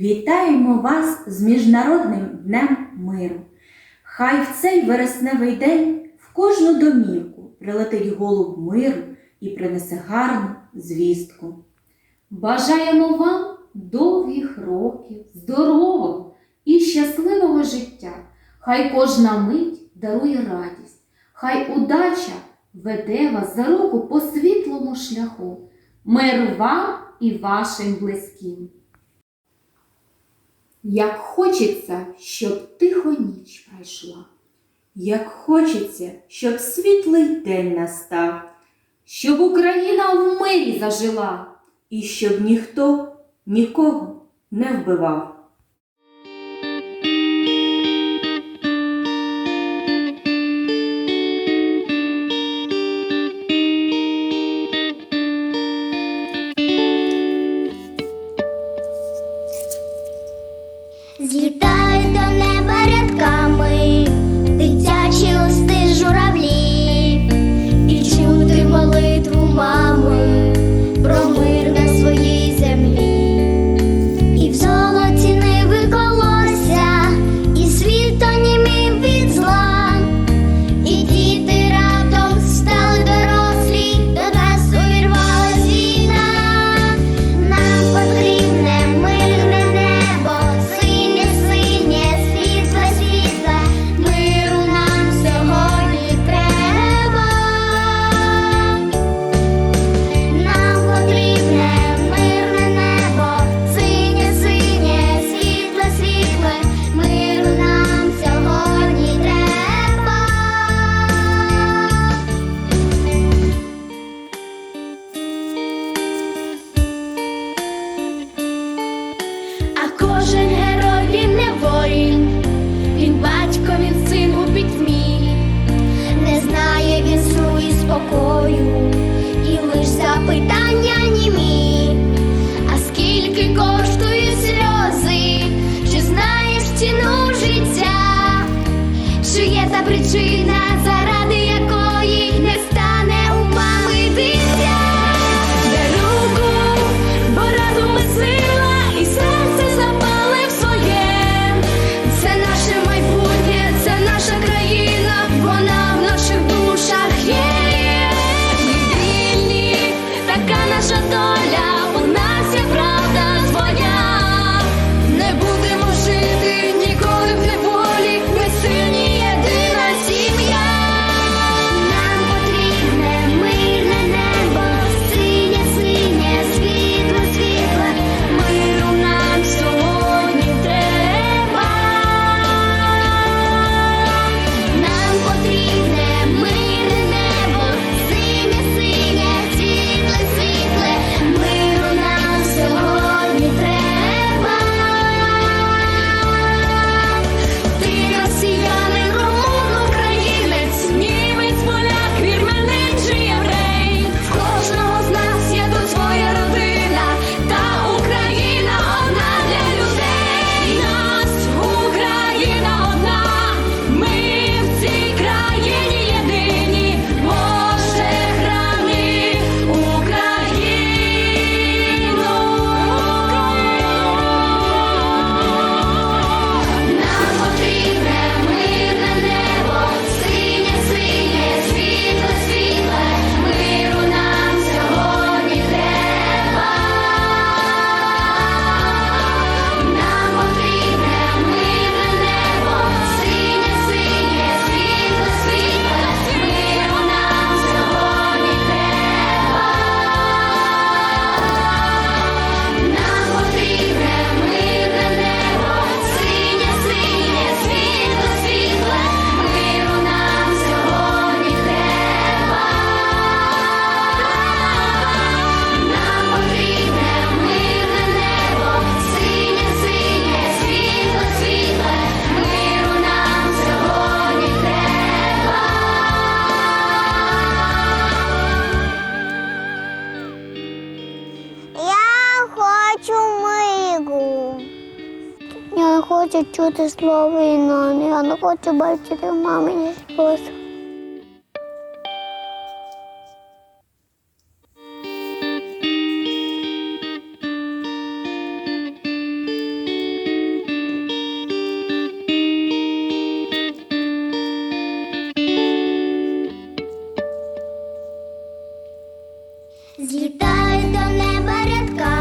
Вітаємо вас з Міжнародним днем миру. Хай в цей вересневий день в кожну домівку прилетить голуб миру і принесе гарну звістку. Бажаємо вам довгих років, здорового і щасливого життя. Хай кожна мить дарує радість, хай удача веде вас за руку по світлому шляху. Мир вам і вашим близьким. Як хочеться, щоб тихо ніч пройшла, як хочеться, щоб світлий день настав, щоб Україна в мирі зажила. І щоб ніхто нікого не вбивав. Я не хочу чути слово війна, я не хочу бачити в мамині сльози. Злітаю до неба рядка.